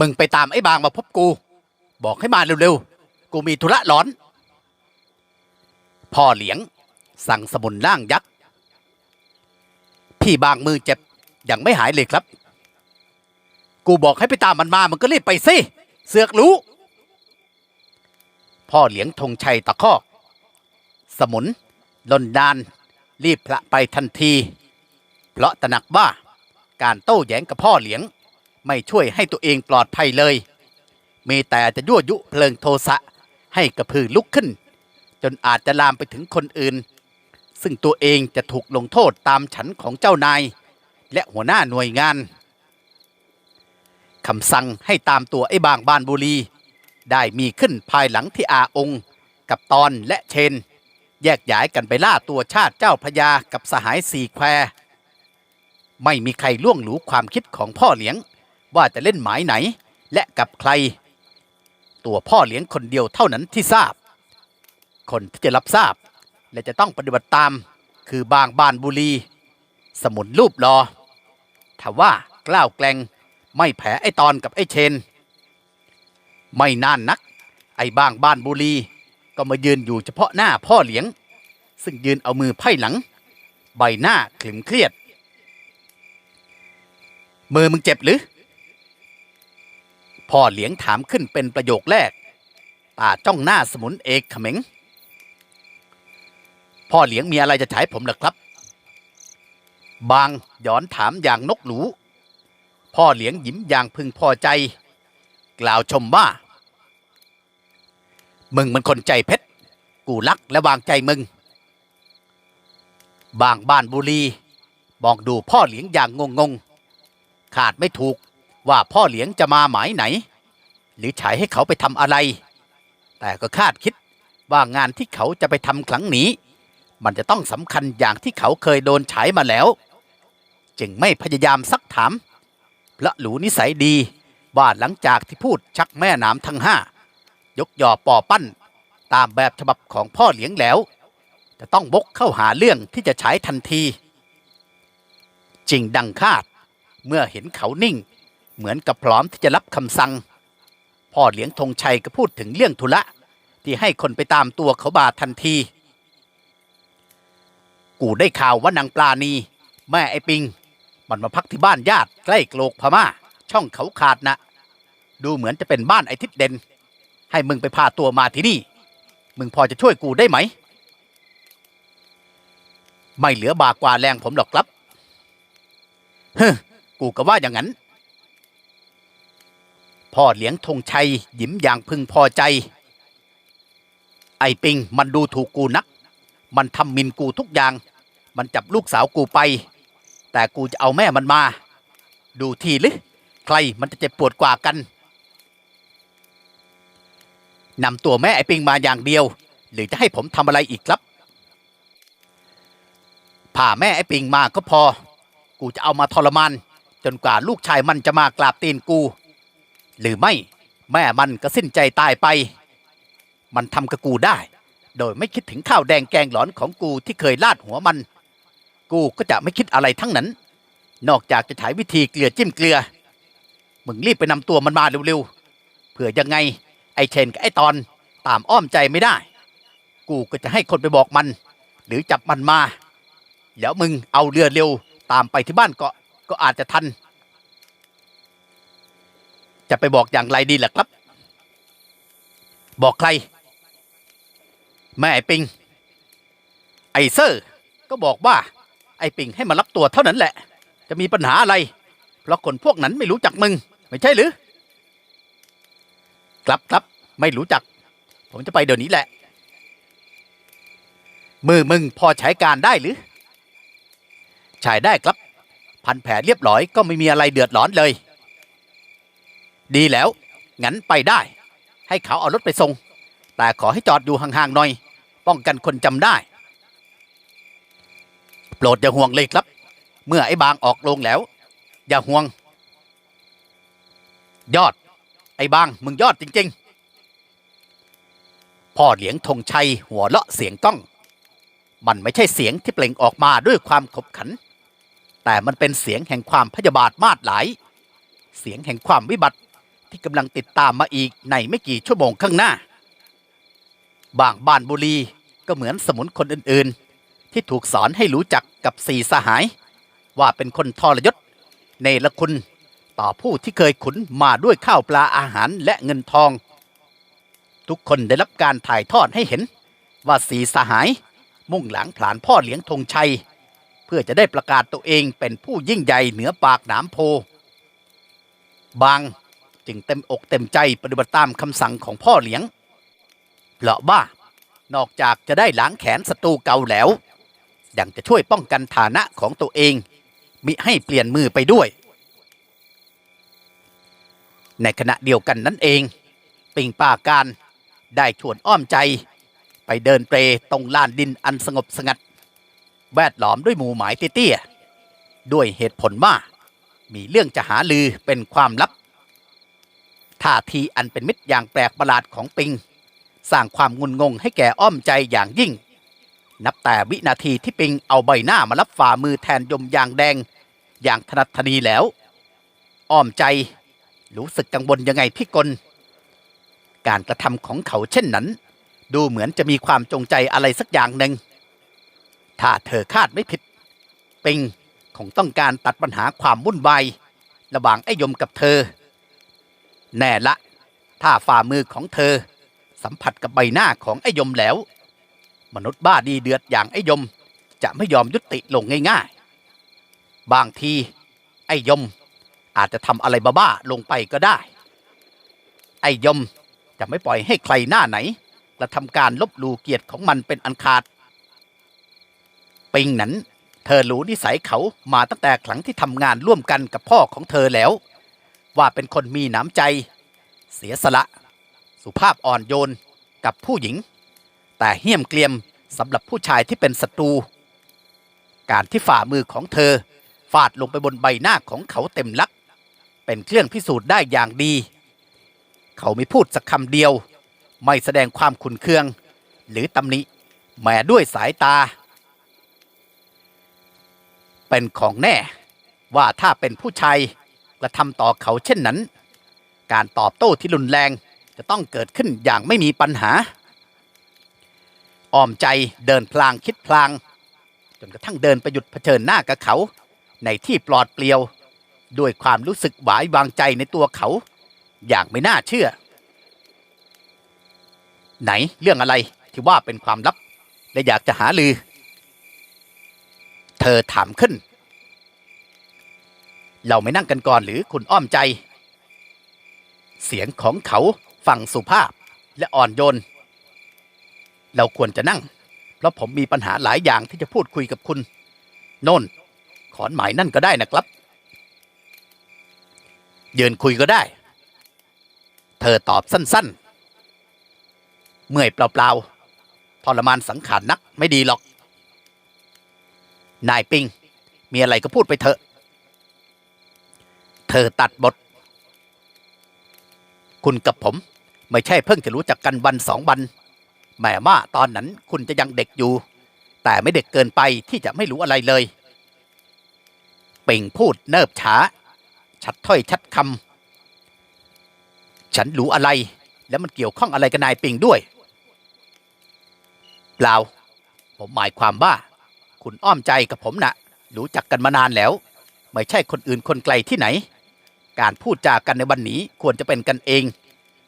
มึงไปตามไอ้บางมาพบกู บอกให้มาเร็วๆ กูมีธุระร้อน พ่อเหลียง สั่งสมุนล่างยักษ์ พี่บางมือเจ็บยังไม่หายเลยครับ กูบอกให้ไปตามมันมา มันก็รีบไปสิ เสือกรู้ พ่อเหลียงธงชัยตะคอก สมุนลนดาน รีบพละไปทันที เพราะตระหนักว่าการโต้แย้งกับพ่อเหลียง ไม่ช่วยให้ตัวเองปลอดภัยเลย มีแต่จะยั่วยุเพลิงโทสะให้กระพือลุกขึ้น จนอาจจะลามไปถึงคนอื่น ซึ่งตัวเองจะถูกลงโทษตามฉันของเจ้านาย และหัวหน้าหน่วยงานคำสั่งให้ตามตัวไอ้บางบานบุรี ได้มีขึ้นภายหลังที่อาองค์ กับตอนและเชน แยกย้ายกันไปล่าตัวชาติเจ้าพระยากับสหายสี่แคว ไม่มีใครล่วงหลูความคิดของพ่อเลี้ยง ว่าจะเล่นหมายไหน และกับใคร ตัวพ่อเลี้ยงคนเดียวเท่านั้นที่ทราบ คนที่จะรับทราบ และจะต้องปฏิบัติตาม คือบางบานบุรี สมุนรูปรอทว่ากล้าวแกลงไม่แผลไอตอนกับไอเชน ไม่นานนัก ไอบางบ้านบุรีก็มายืนอยู่เฉพาะหน้าพ่อเลี้ยง ซึ่งยืนเอามือไพ่หลัง ใบหน้าขึงเครียด มือมึงเจ็บหรือ พ่อเหลียงถามขึ้นเป็นประโยคแรกตาจ้องหน้าสมุนเอกเขมงพ่อเหลียงมีอะไรจะฉายผมหรือครับ บางย้อนถามอย่างนกหนูพ่อเหลียงยิ้มอย่างพึงพอใจ กล่าวชมว่า มึงมันคนใจเพชร กูรักและวางใจมึง บางบ้านบุรี บอกดูพ่อเหลียงอย่างงงง ขาดไม่ถูก ว่าพ่อเลี้ยงจะมาหมายไหน หรือฉายให้เขาไปทำอะไร แต่ก็คาดคิดว่างานที่เขาจะไปทำครั้งนี้ มันจะต้องสำคัญอย่างที่เขาเคยโดนฉายมาแล้ว จึงไม่พยายามซักถามพระหลูนิสัยดีว่าหลังจากที่พูดชักแม่น้ำทั้งห้ายกยอปอปั้น ตามแบบฉบับของพ่อเลี้ยงแล้ว จะต้องบกเข้าหาเรื่องที่จะใช้ทันที จริงดังคาดเมื่อเห็นเขานิ่ง เหมือนกับพร้อมที่จะรับคำสั่ง พ่อเลี้ยงธงชัยก็พูดถึงเรื่องธุระที่ให้คนไปตามตัวเขาบาทันที กูได้ข่าวว่านางปลาณี แม่ไอ้ปิง มันมาพักที่บ้านญาติใกล้โกลกพม่า ช่องเขาขาดนะดูเหมือนจะเป็นบ้านไอ้ทิดเด่น ให้มึงไปพาตัวมาที่นี่ มึงพอจะช่วยกูได้ไหม ไม่เหลือบากว่าแรงผมหรอกครับ เฮ้กูก็ว่าอย่างนั้น พ่อเลี้ยงธงชัยยิ้มอย่างพึงพอใจ ไอ้ปิงมันดูถูกกูนัก มันทำมินกูทุกอย่าง มันจับลูกสาวกูไป แต่กูจะเอาแม่มันมา ดูทีหรือใครมันจะเจ็บปวดกว่ากันนำตัวแม่ไอ้ปิงมาอย่างเดียว หรือจะให้ผมทำอะไรอีกครับผ่าแม่ไอ้ปิงมาก็พอ กูจะเอามาทรมาน จนกว่าลูกชายมันจะมากราบตีนกู หรือไม่แม่มันก็สิ้นใจตายไป มันทำกับกูได้ โดยไม่คิดถึงข้าวแดงแกงหลอนของกูที่เคยลาดหัวมัน กูก็จะไม่คิดอะไรทั้งนั้น นอกจากจะใช้วิธีเกลือจิ้มเกลือ มึงรีบไปนำตัวมันมาเร็วๆ เผื่อยังไง ไอเชนกับไอตอนตามอ้อมใจไม่ได้ กูก็จะให้คนไปบอกมัน หรือจับมันมา แล้วมึงเอาเรือเร็วตามไปที่บ้านเกาะก็อาจจะทัน จะไปบอกอย่างไรดีล่ะครับ บอกใคร แม่ไอ้ปิง ไอ้เซอร์ ก็บอกว่า ไอ้ปิงให้มารับตัวเท่านั้นแหละ จะมีปัญหาอะไร เพราะคนพวกนั้นไม่รู้จักมึง ไม่ใช่หรือ ครับครับไม่รู้จัก ผมจะไปเดี๋ยวนี้แหละ มือมึงพอใช้การได้หรือ ใช้ได้ครับ พันแผลเรียบร้อยก็ไม่มีอะไรเดือดร้อนเลย ดีแล้ว งั้นไปได้ ให้เขาเอารถไปส่ง แต่ขอให้จอดอยู่ห่างๆหน่อย ป้องกันคนจำได้ โปรดอย่าห่วงเลยครับ เมื่อไอ้บางออกโรงแล้ว อย่าห่วง ยอด ไอ้บางมึงยอดจริง ๆ พ่อเหลียงธงชัยหัวเราะเสียงก้อง มันไม่ใช่เสียงที่เปล่งออกมาด้วยความขบขัน แต่มันเป็นเสียงแห่งความพยาบาทมาดหลาย เสียงแห่งความวิบัติ ที่กำลังติดตามมาอีกในไม่กี่ชั่วโมงข้างหน้า บางบ้านบุรีก็เหมือนสมุนคนอื่นๆ ที่ถูกสอนให้รู้จักกับสี่สหาย ว่าเป็นคนทรยศเนรคุณต่อผู้ที่เคยขุนมาด้วยข้าวปลาอาหารและเงินทอง ทุกคนได้รับการถ่ายทอดให้เห็น ว่าสีสหาย มุ่งหลังผลานพ่อเลี้ยงธงชัย เพื่อจะได้ประกาศตัวเองเป็นผู้ยิ่งใหญ่เหนือปากหนามโพ บาง จึงเต็มอกเต็มใจปฏิบัติตามคำสั่งของพ่อเลี้ยงเพราะว่านอกจากจะได้ล้างแขนศัตรูเก่าแล้วยังจะช่วยป้องกันฐานะของตัวเอง มิให้เปลี่ยนมือไปด้วย ในขณะเดียวกันนั่นเอง ปิงป้าการได้ชวนอ้อมใจ ไปเดินเตรตรงลานดินอันสงบสงัด แวดล้อมด้วยหมู่หมายเตี้ยๆด้วยเหตุผลว่า มีเรื่องจะหาลือเป็นความลับ ท่าทีอันเป็นมิตรอย่างแปลกประหลาดของปิง สร้างความงุนงงให้แก่อ้อมใจอย่างยิ่ง นับแต่วินาทีที่ปิงเอาใบหน้ามารับฝ่ามือแทนยมยางแดง อย่างถนัดทนีแล้ว อ้อมใจ รู้สึกกังวลยังไงพี่กลการกระทำของเขาเช่นนั้น ดูเหมือนจะมีความจงใจอะไรสักอย่างหนึ่งถ้าเธอคาดไม่ผิด ปิงคงต้องการตัดปัญหาความวุ่นวายระหว่างไอ้ยมกับเธอ แน่ละ ถ้าฝ่ามือของเธอ สัมผัสกับใบหน้าของไอ้ยมแล้ว มนุษย์บ้าดีเดือดอย่างไอ้ยม จะไม่ยอมยุติลงง่ายๆ บางที ไอ้ยมอาจจะทำอะไรบ้าๆลงไปก็ได้ ไอ้ยมจะไม่ปล่อยให้ใครหน้าไหนกระทำการลบลูเกียรติของมันเป็นอันขาด ปิงนั้น เธอรู้นิสัยเขามาตั้งแต่ครั้งที่ทำงานร่วมกันกับพ่อของเธอแล้ว ว่าเป็นคนมีน้ำใจ เสียสละ สุภาพอ่อนโยนกับผู้หญิง แต่เหี้ยมเกลียมสำหรับผู้ชายที่เป็นศัตรู การที่ฝ่ามือของเธอ ฟาดลงไปบนใบหน้าของเขาเต็มลัก เป็นเครื่องพิสูจน์ได้อย่างดี เขาไม่พูดสักคำเดียว ไม่แสดงความขุนเคือง หรือตำหนิแม้ด้วยสายตา เป็นของแน่ว่าถ้าเป็นผู้ชาย กระทำต่อเขาเช่นนั้น การตอบโต้ที่รุนแรงจะต้องเกิดขึ้นอย่างไม่มีปัญหา อ้อมใจเดินพลางคิดพลาง จนกระทั่งเดินไปหยุดเผชิญหน้ากับเขา ในที่ปลอดเปลี่ยว ด้วยความรู้สึกหวายวางใจในตัวเขา อย่างไม่น่าเชื่อ ไหนเรื่องอะไรที่ว่าเป็นความลับ และอยากจะหาลือ เธอถามขึ้น เราไม่นั่งกันก่อนหรือคุณอ้อมใจ เสียงของเขาฟังสุภาพและอ่อนโยน เราควรจะนั่ง เพราะผมมีปัญหาหลายอย่างที่จะพูดคุยกับคุณ โน่น ขอนหมายนั่นก็ได้นะครับ ยืนคุยก็ได้ เธอตอบสั้น ๆ เมื่อยเปล่าๆทรมานสังขารนักไม่ดีหรอก นายปิง มีอะไรก็พูดไปเถอะ เธอตัดบท คุณกับผม ไม่ใช่เพิ่งจะรู้จักกันวันสองวัน แม้ว่าตอนนั้นคุณจะยังเด็กอยู่ แต่ไม่เด็กเกินไปที่จะไม่รู้อะไรเลยปิงพูดเนิบช้า ชัดถ้อยชัดคำฉันรู้อะไร แล้วมันเกี่ยวข้องอะไรกับนายปิงด้วยเปล่าผมหมายความว่า คุณอ้อมใจกับผมนะ่ะ รู้จักกันมานานแล้ว ไม่ใช่คนอื่นคนไกลที่ไหน การพูดจากันในวันนี้ควรจะเป็นกันเอง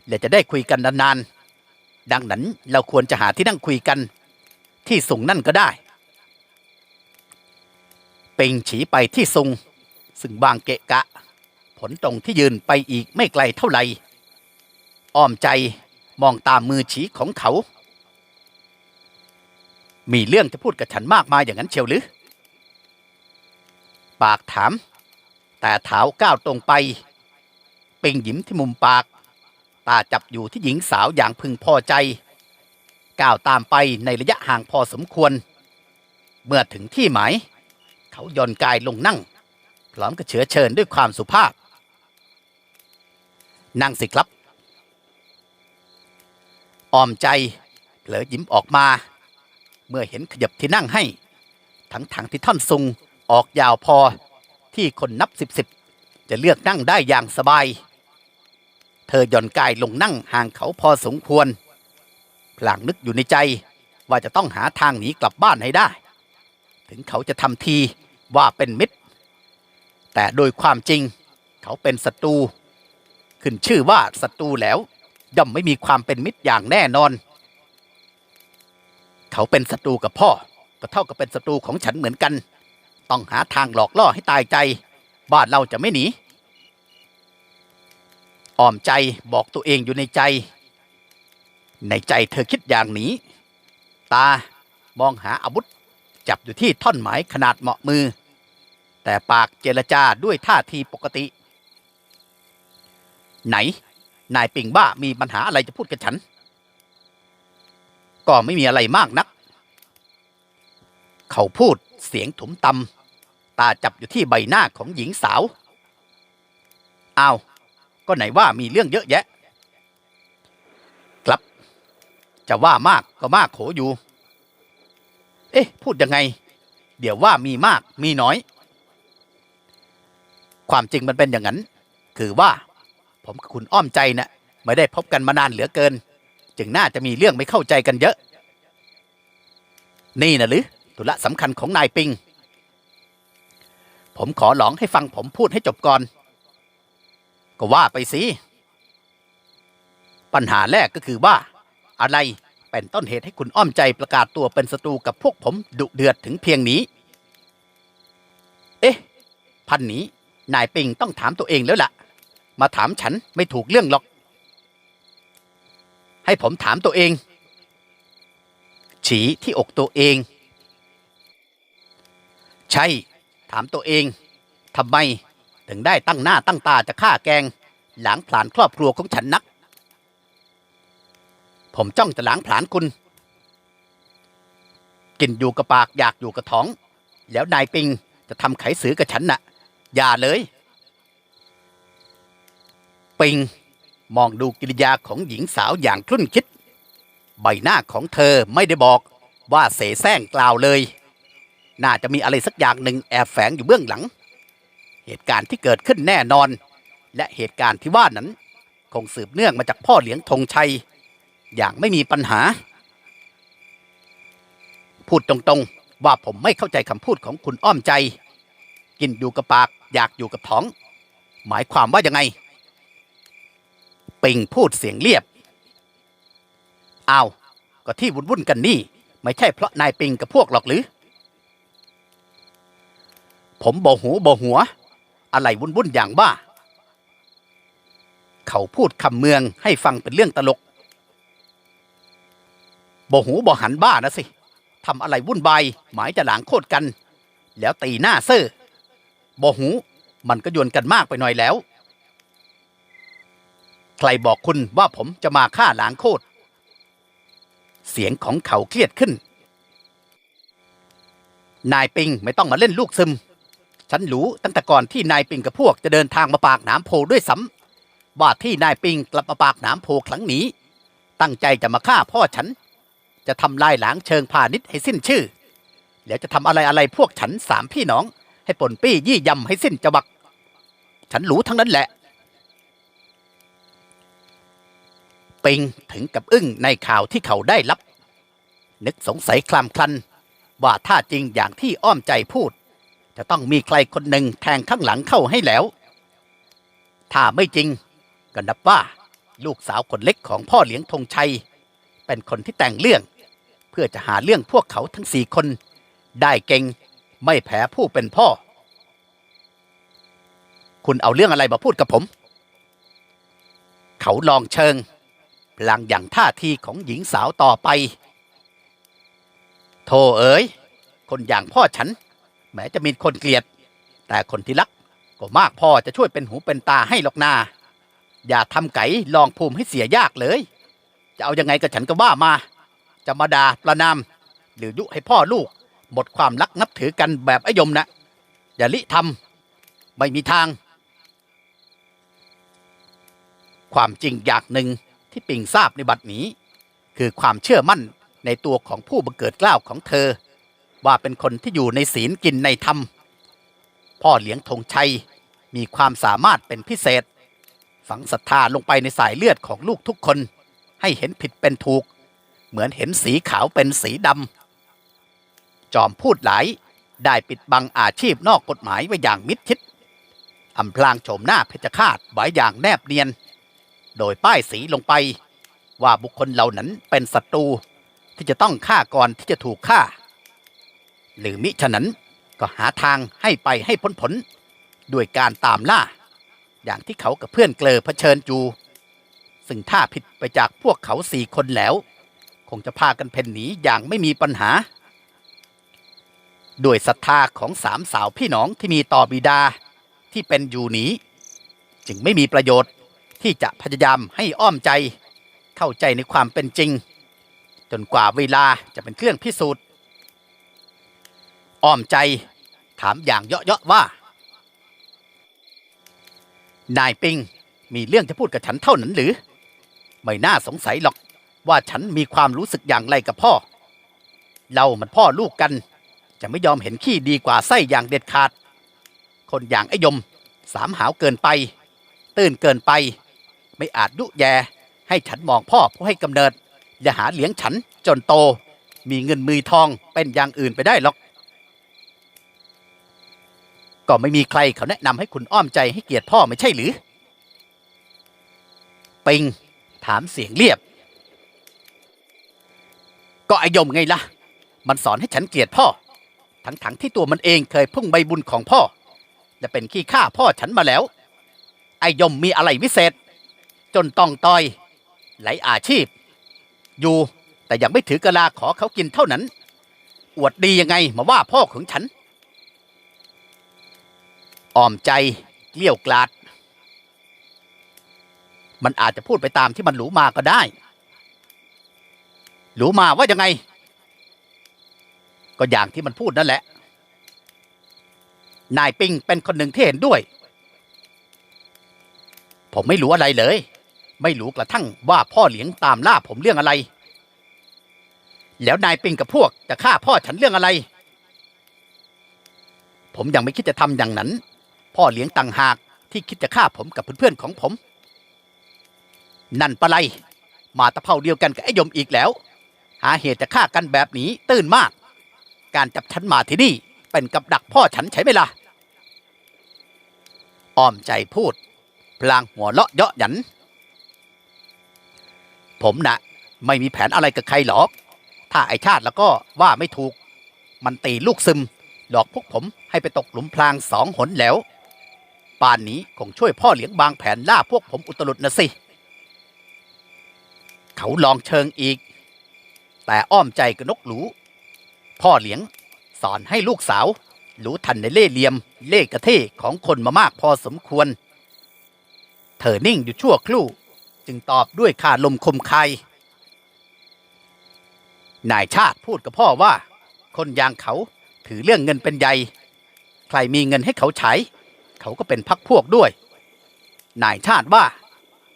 และจะได้คุยกันนานๆ ดังนั้นเราควรจะหาที่นั่งคุยกัน ที่สุงนั่นก็ได้เป่งฉีไปที่ซุง ซึ่งบางเกะกะ ผลตรงที่ยืนไปอีกไม่ไกลเท่าไหร่อ้อมใจมองตามมือฉีของเขา มีเรื่องจะพูดกับฉันมากมายอย่างนั้นเชียวหรือ ปากถาม แต่เท้าก้าวตรงไป เป่งยิ้มที่มุมปาก ตาจับอยู่ที่หญิงสาวอย่างพึงพอใจ ก้าวตามไปในระยะห่างพอสมควร เมื่อถึงที่หมาย เขาย่อนกายลงนั่ง พร้อมกับเชื้อเชิญด้วยความสุภาพ นั่งสิครับ ออมใจเผลอยิ้มออกมา เมื่อเห็นขยับที่นั่งให้ ทั้งทางที่ท่อนซุงออกยาวพอ ที่คนนับสิบสิบจะเลือกนั่งได้อย่างสบาย เธอหย่อนกายลงนั่งห่างเขาพอสมควร พลางนึกอยู่ในใจว่าจะต้องหาทางหนีกลับบ้านให้ได้ ถึงเขาจะทำทีว่าเป็นมิตร แต่โดยความจริงเขาเป็นศัตรู ขึ้นชื่อว่าศัตรูแล้วย่อมไม่มีความเป็นมิตรอย่างแน่นอน เขาเป็นศัตรูกับพ่อก็เท่ากับเป็นศัตรูของฉันเหมือนกัน ต้องหาทางหลอกล่อให้ตายใจ บ้านเราจะไม่หนี อ้อมใจบอกตัวเองอยู่ในใจ ในใจเธอคิดอย่างนี้ ตามองหาอาวุธ จับอยู่ที่ท่อนไม้ขนาดเหมาะมือ แต่ปากเจรจาด้วยท่าทีปกติ ไหน นายปิงบ้ามีปัญหาอะไรจะพูดกับฉัน ก็ไม่มีอะไรมากนัก เขาพูดเสียงถุมตำ ตาจับอยู่ที่ใบหน้าของหญิงสาวอ้าวก็ไหนว่ามีเรื่องเยอะแยะ ครับ จะว่ามากก็มากโขอยู่ เอ๊ะ พูดยังไง เดี๋ยวว่ามีมากมีน้อย ความจริงมันเป็นอย่างนั้น คือว่า ผมกับคุณอ้อมใจนะ่ะไม่ได้พบกันมานานเหลือเกิน จึงน่าจะมีเรื่องไม่เข้าใจกันเยอะ นี่นะหรือธุระสำคัญของนายปิง ผมขอหลองให้ฟังผมพูดให้จบก่อน ก็ว่าไปสิ ปัญหาแรกก็คือว่า อะไรเป็นต้นเหตุให้คุณอ้อมใจประกาศตัวเป็นศัตรูกับพวกผมดุเดือดถึงเพียงนี้ เอ๊ะ พันนี้ นายปิงต้องถามตัวเองแล้วล่ะ มาถามฉันไม่ถูกเรื่องหรอก ให้ผมถามตัวเอง ฉีที่อกตัวเอง ใช่ ถามตัวเองทำไมถึงได้ตั้งหน้าตั้งตาจะฆ่าแกงหลางผลาญครอบครัวของฉันนัก ผมจ้องจะหลางผลาญคุณ กินอยู่กับปากอยากอยู่กับท้อง แล้วนายปิงจะทำไขสือกับฉันน่ะ อย่าเลย ปิงมองดูกิริยาของหญิงสาวอย่างคลุ่นคิด ใบหน้าของเธอไม่ได้บอกว่าเสแสร้งกล่าวเลย น่าจะมีอะไรสักอย่างหนึ่งแอบแฝงอยู่เบื้องหลัง เหตุการณ์ที่เกิดขึ้นแน่นอน และเหตุการณ์ที่ว่านั้น คงสืบเนื่องมาจากพ่อเหลียงธงชัย อย่างไม่มีปัญหา พูดตรงๆ ว่าผมไม่เข้าใจคำพูดของคุณอ้อมใจ กินอยู่กับปากอยากอยู่กับท้อง หมายความว่ายังไง ปิงพูดเสียงเรียบอ้าวก็ที่วุ่นวุ่นๆกันนี่ ไม่ใช่เพราะนายปิงกับพวกหรอกหรือ ผมโบหูโบหัว อะไรวุ่นวุ่นอย่างบ้า เขาพูดคำเมืองให้ฟังเป็นเรื่องตลกโบหูโบหันบ้านะสิทำอะไรวุ่นวายหมายจะหลางโคตรกัน แล้วตีหน้าเซอร์โบหู มันก็โยนกันมากไปหน่อยแล้ว ใครบอกคุณว่าผมจะมาฆ่าหลางโคตร เสียงของเขาเครียดขึ้น นายปิงไม่ต้องมาเล่นลูกซึม ฉันรู้ตั้งแต่ก่อนที่นายปิงกับพวกจะเดินทางมาปากนามโพด้วยซ้ำว่าที่นายปิงกลับมาปากนามโพครั้งนี้ ตั้งใจจะมาฆ่าพ่อฉัน จะทำลายหลางเชิงพาณิชย์ให้สิ้นชื่อ แล้วจะทำอะไรอะไรพวกฉันสามพี่น้อง ให้ปนปี้ยี่ยำให้สิ้นจะบัก ฉันรู้ทั้งนั้นแหละ ปิงถึงกับอึ้งในข่าวที่เขาได้รับ นึกสงสัยคลำคลันว่าถ้าจริงอย่างที่อ้อมใจพูด จะต้องมีใครคนหนึ่งแทงข้างหลังเข้าให้แล้ว ถ้าไม่จริงก็นับว่าลูกสาวคนเล็กของพ่อเลี้ยงธงชัย เป็นคนที่แต่งเรื่อง เพื่อจะหาเรื่องพวกเขาทั้งสี่คน ได้เก่งไม่แพ้ผู้เป็นพ่อ คุณเอาเรื่องอะไรมาพูดกับผม เขาลองเชิงพลางอย่างท่าทีของหญิงสาวต่อไป โธ่เอ๋ยคนอย่างพ่อฉัน แม้จะมีคนเกลียด แต่คนที่รัก ก็มากพอจะช่วยเป็นหูเป็นตาให้หรอกนา อย่าทำไก่ลองภูมิให้เสียยากเลย จะเอายังไงกับฉันก็ว่ามา จะมาด่าประนามหรือยุให้พ่อลูก หมดความรักนับถือกันแบบอยมนะ อย่าลิทำไม่มีทาง ความจริงอย่างหนึ่งที่ปิงทราบในบัดนี้ คือความเชื่อมั่นในตัวของผู้บังเกิดเกล้าวของเธอ ว่าเป็นคนที่อยู่ในศีลกินในธรรม พ่อเลี้ยงธงชัยมีความสามารถเป็นพิเศษ ฝังศรัทธาลงไปในสายเลือดของลูกทุกคน ให้เห็นผิดเป็นถูก เหมือนเห็นสีขาวเป็นสีดำจอมพูดหลายได้ปิดบังอาชีพนอกกฎหมายไว้อย่างมิดชิดอำพลางโฉมหน้าเพชฌฆาตไว้อย่างแนบเนียน โดยป้ายสีลงไป ว่าบุคคลเหล่านั้นเป็นศัตรูที่จะต้องฆ่าก่อนที่จะถูกฆ่า หรือมิฉะนั้นก็หาทางให้ไปให้พ้นผลด้วยการตามล่า อย่างที่เขากับเพื่อนเกลอเผชิญจู ซึ่งถ้าผิดไปจากพวกเขาสี่คนแล้ว คงจะพากันเพ่นหนีอย่างไม่มีปัญหา ด้วยศรัทธาของสามสาวพี่น้องที่มีต่อบิดาที่เป็นอยู่นี้ จึงไม่มีประโยชน์ที่จะพยายามให้อ้อมใจ เข้าใจในความเป็นจริง จนกว่าเวลาจะเป็นเครื่องพิสูจน์ อ้อมใจ ถามอย่างเยาะๆว่า นายปิงมีเรื่องจะพูดกับฉันเท่านั้นหรือ ไม่น่าสงสัยหรอกว่าฉันมีความรู้สึกอย่างไรกับพ่อ เรามันพ่อลูกกัน จะไม่ยอมเห็นขี้ดีกว่าไส้อย่างเด็ดขาด คนอย่างไอ้ยม สามหาวเกินไป ตื่นเกินไป ไม่อาจยุแย ให้ฉันมองพ่อผู้ให้กำเนิด และหาเลี้ยงฉันจนโต มีเงินมือทองเป็นอย่างอื่นไปได้หรอก ก็ไม่มีใครเขาแนะนำให้คุณอ้อมใจให้เกียรติพ่อไม่ใช่หรือ ปิง ถามเสียงเรียบ ก็ไอยมไงล่ะ มันสอนให้ฉันเกลียดพ่อ ทั้งๆที่ตัวมันเองเคยพึ่งใบบุญของพ่อ และเป็นขี้ข้าพ่อฉันมาแล้ว ไอยมมีอะไรวิเศษ จนต้องต่อย ไหลอาชีพ อยู่แต่ยังไม่ถือกะลาขอเขากินเท่านั้น อวดดียังไงมาว่าพ่อของฉัน อ้อมใจเกลี้ยวกลาด มันอาจจะพูดไปตามที่มันหลูมาก็ได้หลูมาว่ายังไง ก็อย่างที่มันพูดนั่นแหละ นายปิงเป็นคนหนึ่งที่เห็นด้วย ผมไม่รู้อะไรเลย ไม่รู้กระทั่งว่าพ่อเลี้ยงตามล่าผมเรื่องอะไร แล้วนายปิงกับพวกจะฆ่าพ่อฉันเรื่องอะไรผมยังไม่คิดจะทำอย่างนั้น พ่อเลี้ยงต่างหากที่คิดจะฆ่าผมกับเพื่อนๆของผม นั่นปะไร มาตะเภาเดียวกันกับไอ้ยมอีกแล้ว หาเหตุจะฆ่ากันแบบนี้ตื่นมาก การจับฉันมาที่นี่เป็นกับดักพ่อฉันใช้เวลาอ้อมใจพูด พลางหัวเลาะเยาะหยัน ผมนะไม่มีแผนอะไรกับใครหรอก ถ้าไอชาติแล้วก็ว่าไม่ถูก มันตีลูกซึม หลอกพวกผมให้ไปตกหลุมพรางสองหนแล้ว ป่านนี้คงช่วยพ่อเลี้ยงบางแผนล่าพวกผมอุตลุดนะสิ เขาลองเชิงอีก แต่อ้อมใจกนกหลูพ่อเลี้ยงสอนให้ลูกสาว รู้ทันในเล่เหลี่ยม เล่กระเท่ของคนมามากพอสมควร เธอนิ่งอยู่ชั่วครู่ จึงตอบด้วยข่าลมคมคายนายชาติพูดกับพ่อว่า คนอย่างเขาถือเรื่องเงินเป็นใหญ่ ใครมีเงินให้เขาใช้ เขาก็เป็นพักพวกด้วย นายชาติว่า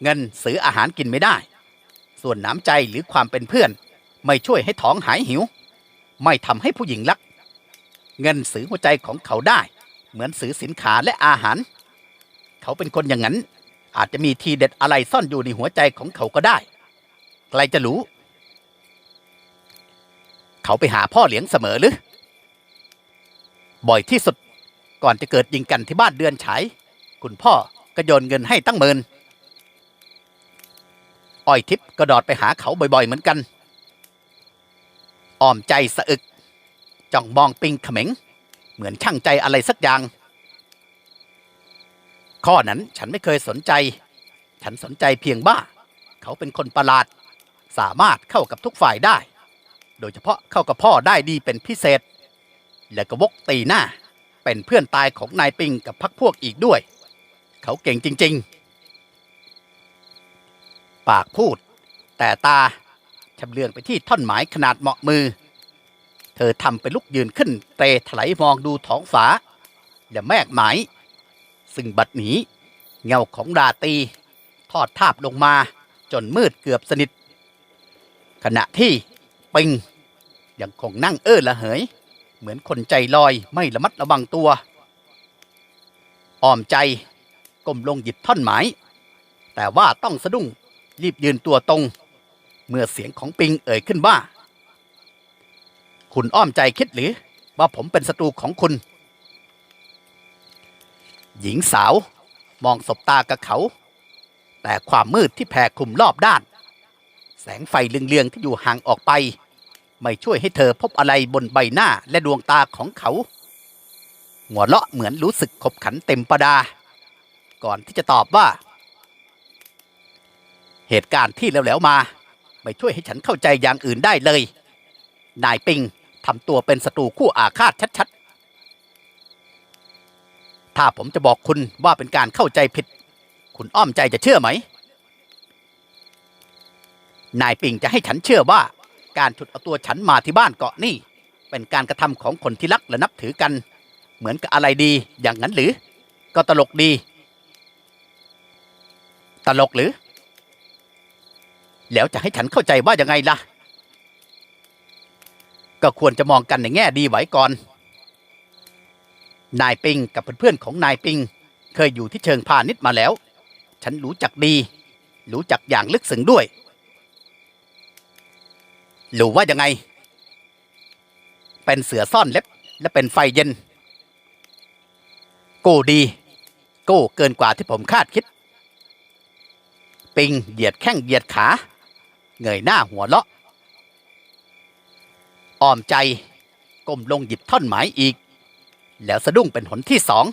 เงินซื้ออาหารกินไม่ได้ ส่วนน้ำใจหรือความเป็นเพื่อน ไม่ช่วยให้ท้องหายหิว ไม่ทำให้ผู้หญิงรัก เงินซื้อหัวใจของเขาได้ เหมือนซื้อสินค้าและอาหาร เขาเป็นคนอย่างนั้น อาจจะมีทีเด็ดอะไรซ่อนอยู่ในหัวใจของเขาก็ได้ ใครจะรู้ เขาไปหาพ่อเลี้ยงเสมอหรือบ่อยที่สุด ก่อนจะเกิดยิงกันที่บ้านเดือนฉายคุณพ่อก็โยนเงินให้ตั้งเมินอ้อยทิพย์ก็ดอดไปหาเขาบ่อยๆเหมือนกัน อ้อมใจสะอึกจ้องมองปิงเขม็ง เหมือนช่างใจอะไรสักอย่าง ข้อนั้นฉันไม่เคยสนใจ ฉันสนใจเพียงว่าเขาเป็นคนประหลาด สามารถเข้ากับทุกฝ่ายได้ โดยเฉพาะเข้ากับพ่อได้ดีเป็นพิเศษ และก็วกตีหน้า เป็นเพื่อนตายของนายปิงกับพักพวกอีกด้วย เขาเก่งจริง ๆ ปากพูด แต่ตาชำเลืองไปที่ท่อนไม้ขนาดเหมาะมือ เธอทำเป็นลุกยืนขึ้นเตะถลายมองดูท้องฟ้า และแมกไม้ซึ่งบัดนี้เงาของราตี ทอดทาบลงมาจนมืดเกือบสนิท ขณะที่ปิงยังคงนั่งเอ้อละเหย เหมือนคนใจลอยไม่ระมัดระวังตัว อ้อมใจก้มลงหยิบท่อนไม้แต่ว่าต้องสะดุ้งรีบยืนตัวตรง เมื่อเสียงของปิงเอ่ยขึ้นว่า คุณอ้อมใจคิดหรือ ว่าผมเป็นศัตรูของคุณ หญิงสาวมองสบตากับเขา แต่ความมืดที่แผ่คลุมรอบด้าน แสงไฟเลืองๆที่อยู่ห่างออกไป ไม่ช่วยให้เธอพบอะไรบนใบหน้าและดวงตาของเขา หัวเราะเหมือนรู้สึกขบขันเต็มประดา ก่อนที่จะตอบว่า เหตุการณ์ที่แล้วๆมา ไม่ช่วยให้ฉันเข้าใจอย่างอื่นได้เลย นายปิงทำตัวเป็นศัตรูคู่อาฆาตชัดๆ ถ้าผมจะบอกคุณว่าเป็นการเข้าใจผิด คุณอ้อมใจจะเชื่อไหม นายปิงจะให้ฉันเชื่อว่า การฉุดเอาตัวฉันมาที่บ้านเกาะนี่ เป็นการกระทำของคนที่รักและนับถือกัน เหมือนกับอะไรดีอย่างนั้นหรือ ก็ตลกดี ตลกหรือ แล้วจะให้ฉันเข้าใจว่ายังไงล่ะ ก็ควรจะมองกันในแง่ดีไว้ก่อน นายปิงกับเพื่อนๆของนายปิง เคยอยู่ที่เชิงพาณิชย์มาแล้ว ฉันรู้จักดี รู้จักอย่างลึกซึ้งด้วย หรู้ว่ายังไง เป็นเสือซ่อนเล็บ และเป็นไฟเย็นโก้ดีโก้เกินกว่าที่ผมคาดคิด ปิงเหยียดแข้งเหยียดขา เงยหน้าหัวเราะอ้อมใจก้มลงหยิบท่อนไม้อีก แล้วสะดุ้งเป็นหนที่สอง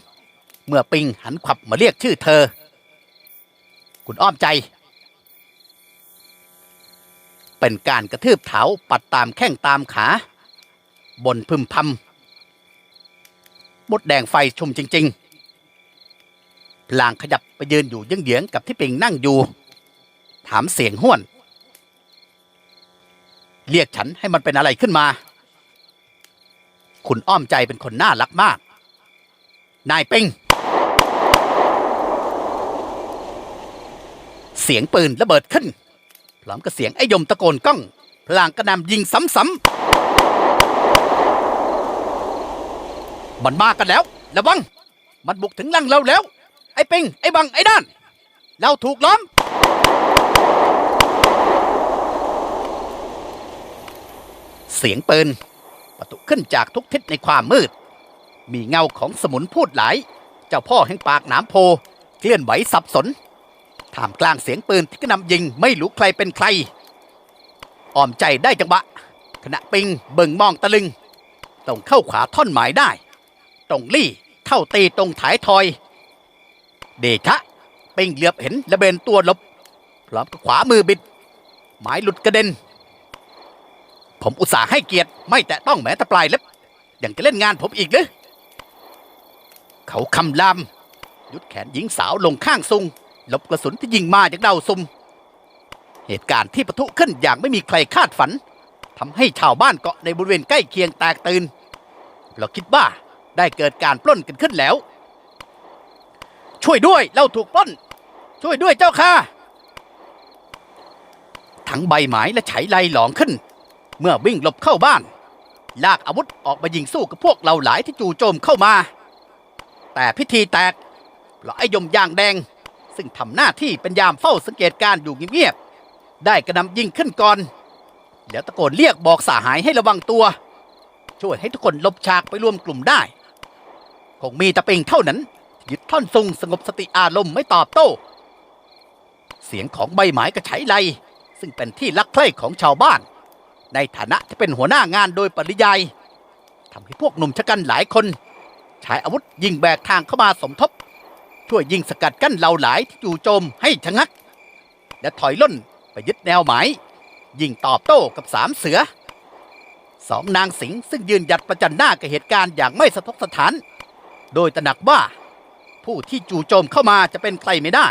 เมื่อปิงหันขวับมาเรียกชื่อเธอ คุณอ้อมใจ เป็นการกระทืบเท้าปัดตามแข้งตามขา บนพึมพำมดแดงไฟชุมจริง ๆพลางขยับไปยืนอยู่เยื้องๆกับที่ปิงนั่งอยู่ ถามเสียงห้วน เรียกฉันให้มันเป็นอะไรขึ้นมา คุณอ้อมใจเป็นคนน่ารักมาก นายปิงเสียงปืนระเบิดขึ้น พร้อมกับเสียงไอ้ยมตะโกนก้องพลางกระนำยิงซ้ำๆมันมากันแล้วระวัง มันบุกถึงลังเราแล้ว ไอ้ปิงไอ้บังไอ้ด้าน เราถูกล้อม เสียงปืนประตุขึ้นจากทุกทิศในความมืด มีเงาของสมุนพูดหลาย เจ้าพ่อแห่งปากหนามโพ เคลื่อนไหวสับสน ท่ามกลางเสียงปืนที่กระนำยิงไม่รู้ใครเป็นใคร อ้อมใจได้จังหวะขณะปิงเบิ่งมองตะลึง ตรงเข้าขวาท่อนหมายได้ ตรงลี่เข้าตีตรงถ่ายทอย เดชะปิงเหลือบเห็นและเบนตัวลบพร้อมกับขวามือบิด หมายหลุดกระเด็น ผมอุตส่าห์ให้เกียรติไม่แตะต้องแม้แต่ปลายเล็บยังจะเล่นงานผมอีกหรือเขาคำรามยุดแขนหญิงสาวลงข้างซุง หลบกระสุนที่ยิงมาจากดาวซุม เหตุการณ์ที่ปะทุขึ้นอย่างไม่มีใครคาดฝันทำให้ชาวบ้านเกาะในบริเวณใกล้เคียงแตกตื่น เราคิดว่าได้เกิดการปล้นกันขึ้นแล้ว ช่วยด้วยเราถูกปล้น ช่วยด้วยเจ้าค่ะ ทั้งใบไม้และไฉไลหลองขึ้น เมื่อวิ่งหลบเข้าบ้าน ลากอาวุธออกมายิงสู้กับพวกเราหลายที่จู่โจมเข้ามา แต่พิธีแตกเพราะไอ้ยมยางแดง ซึ่งทำหน้าที่เป็นยามเฝ้าสังเกตการอยู่เงียบๆได้กระนำยิงขึ้นก่อน แล้วตะโกนเรียกบอกสาหายให้ระวังตัว ช่วยให้ทุกคนลบฉากไปรวมกลุ่มได้ คงมีตะเปงเท่านั้นยึดท่อนซุงสงบสติอารมณ์ไม่ตอบโต้ เสียงของใบไม้กระไฉไลซึ่งเป็นที่รักใคร่ของชาวบ้าน ในฐานะที่เป็นหัวหน้างานโดยปริยายทำให้พวกหนุ่มชะกันหลายคนใช้อาวุธยิงแบกทางเข้ามาสมทบ ช่วยยิงสกัดกั้นเราหลายที่จู่โจมให้ชะงัก และถอยล่นไปยึดแนวหมาย ยิงตอบโต้กับสามเสือสองนางสิงห์ซึ่งยืนหยัดประจันหน้ากับเหตุการณ์อย่างไม่สะทกสถาน โดยตระหนักว่า ผู้ที่จู่โจมเข้ามาจะเป็นใครไม่ได้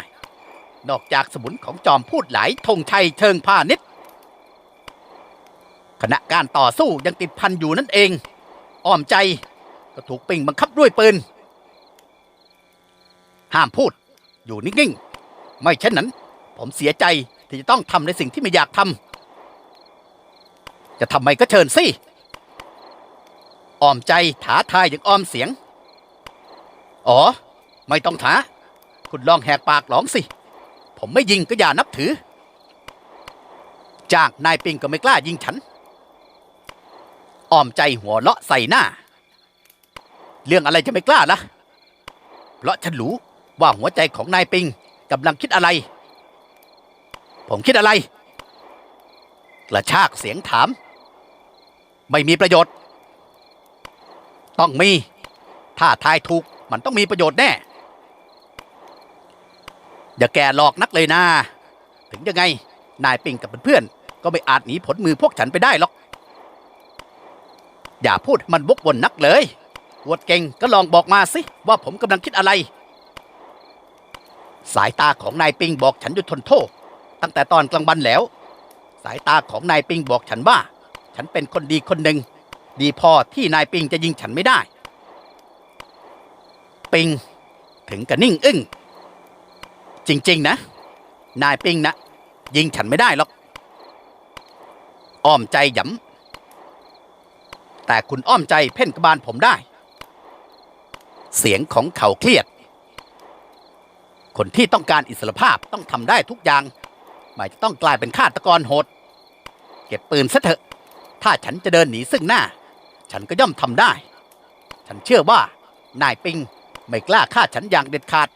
นอกจากสมุนของจอมพูดหลายธงชัยเชิงพาณิชย์ขณะการต่อสู้ยังติดพันอยู่นั่นเอง อ้อมใจก็ถูกปิงบังคับด้วยปืน ห้ามพูด อยู่นิ่งๆ ไม่เช่นนั้น ผมเสียใจที่จะต้องทำในสิ่งที่ไม่อยากทำ จะทำไมก็เชิญสิ อ้อมใจถาทายอย่างอ้อมเสียง อ๋อ ไม่ต้องถา คุณลองแหกปากหลองสิ ผมไม่ยิงก็อย่านับถือ จากนายปิงก็ไม่กล้ายิงฉัน อ้อมใจหัวเลาะใส่หน้า เรื่องอะไรจะไม่กล้าล่ะเพราะฉันรู้ ว่าหัวใจของนายปิงกำลังคิดอะไร ผมคิดอะไร กระชากเสียงถาม ไม่มีประโยชน์ ต้องมี ถ้าทายถูกมันต้องมีประโยชน์แน่ อย่าแกหลอกนักเลยนะ ถึงยังไง นายปิงกับเพื่อนๆก็ไม่อาจหนีผลมือพวกฉันไปได้หรอก อย่าพูดมันวกวนนักเลย วดเก่งก็ลองบอกมาสิ ว่าผมกำลังคิดอะไร สายตาของนายปิงบอกฉันหยุดทนโทษ ตั้งแต่ตอนกลางวันแล้ว สายตาของนายปิงบอกฉันว่า ฉันเป็นคนดีคนหนึ่งดีพอที่นายปิงจะยิงฉันไม่ได้ ปิงถึงกับนิ่งอึ้งจริง ๆ นะ นายปิงนะ ยิงฉันไม่ได้หรอกอ้อมใจหยำแต่คุณอ้อมใจเพ่นกบาลผมได้ เสียงของเขาเครียด คนที่ต้องการอิสรภาพต้องทำได้ทุกอย่าง ไม่จะต้องกลายเป็นฆาตกรโหด เก็บปืนซะเถอะ ถ้าฉันจะเดินหนีซึ่งหน้า ฉันก็ย่อมทำได้ ฉันเชื่อว่านายปิงไม่กล้าฆ่าฉันอย่างเด็ดขาด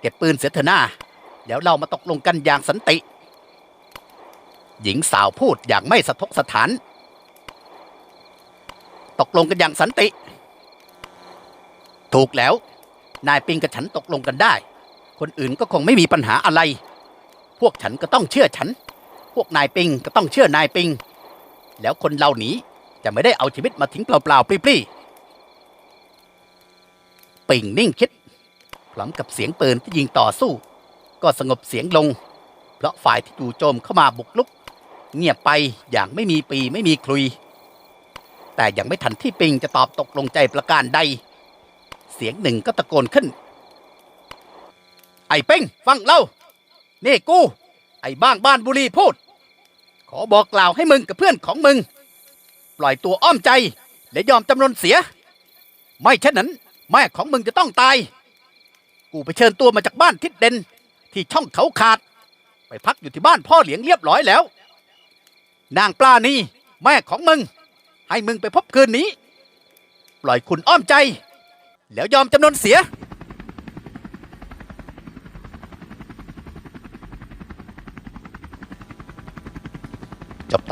เก็บปืนเสียเถอะหน้าเดี๋ยวเรามาตกลงกันอย่างสันติ หญิงสาวพูดอย่างไม่สะทกสถาน ตกลงกันอย่างสันติ ถูกแล้ว นายปิงกับฉันตกลงกันได้ คนอื่นก็คงไม่มีปัญหาอะไร พวกฉันก็ต้องเชื่อฉัน พวกนายปิงก็ต้องเชื่อนายปิง แล้วคนเหล่านี้จะไม่ได้เอาชีวิตมาทิ้งเปล่าๆปลี้ๆปิงนิ่งคิด พร้อมกับเสียงปืนที่ยิงต่อสู้ ก็สงบเสียงลง เพราะฝ่ายที่จู่โจมเข้ามาบุกลุก เงียบไปอย่างไม่มีปีไม่มีคลุย แต่ยังไม่ทันที่ปิงจะตอบตกลงใจประการใด เสียงหนึ่งก็ตะโกนขึ้น ไอ้เป้งฟังเล่า นี่กู ไอ้บ้างบ้านบุรีพูด ขอบอกกล่าวให้มึงกับเพื่อนของมึง ปล่อยตัวอ้อมใจ และยอมจำนนเสีย ไม่เช่นนั้น แม่ของมึงจะต้องตาย กูไปเชิญตัวมาจากบ้านทิดเด่นที่ช่องเขาขาด ไปพักอยู่ที่บ้านพ่อเหลียงเรียบร้อยแล้ว นางปลานีแม่ของมึง ให้มึงไปพบคืนนี้ ปล่อยคุณอ้อมใจ แล้วยอมจำนนเสีย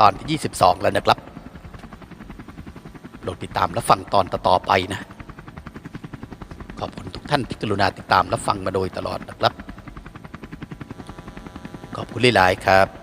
ตอนที่22 แล้วนะครับโปรดติดตามและฟังตอนต่อๆไปนะ ขอบคุณทุกท่านที่กรุณาติดตามและฟังมาโดยตลอดนะครับ ขอบคุณหลายๆครับ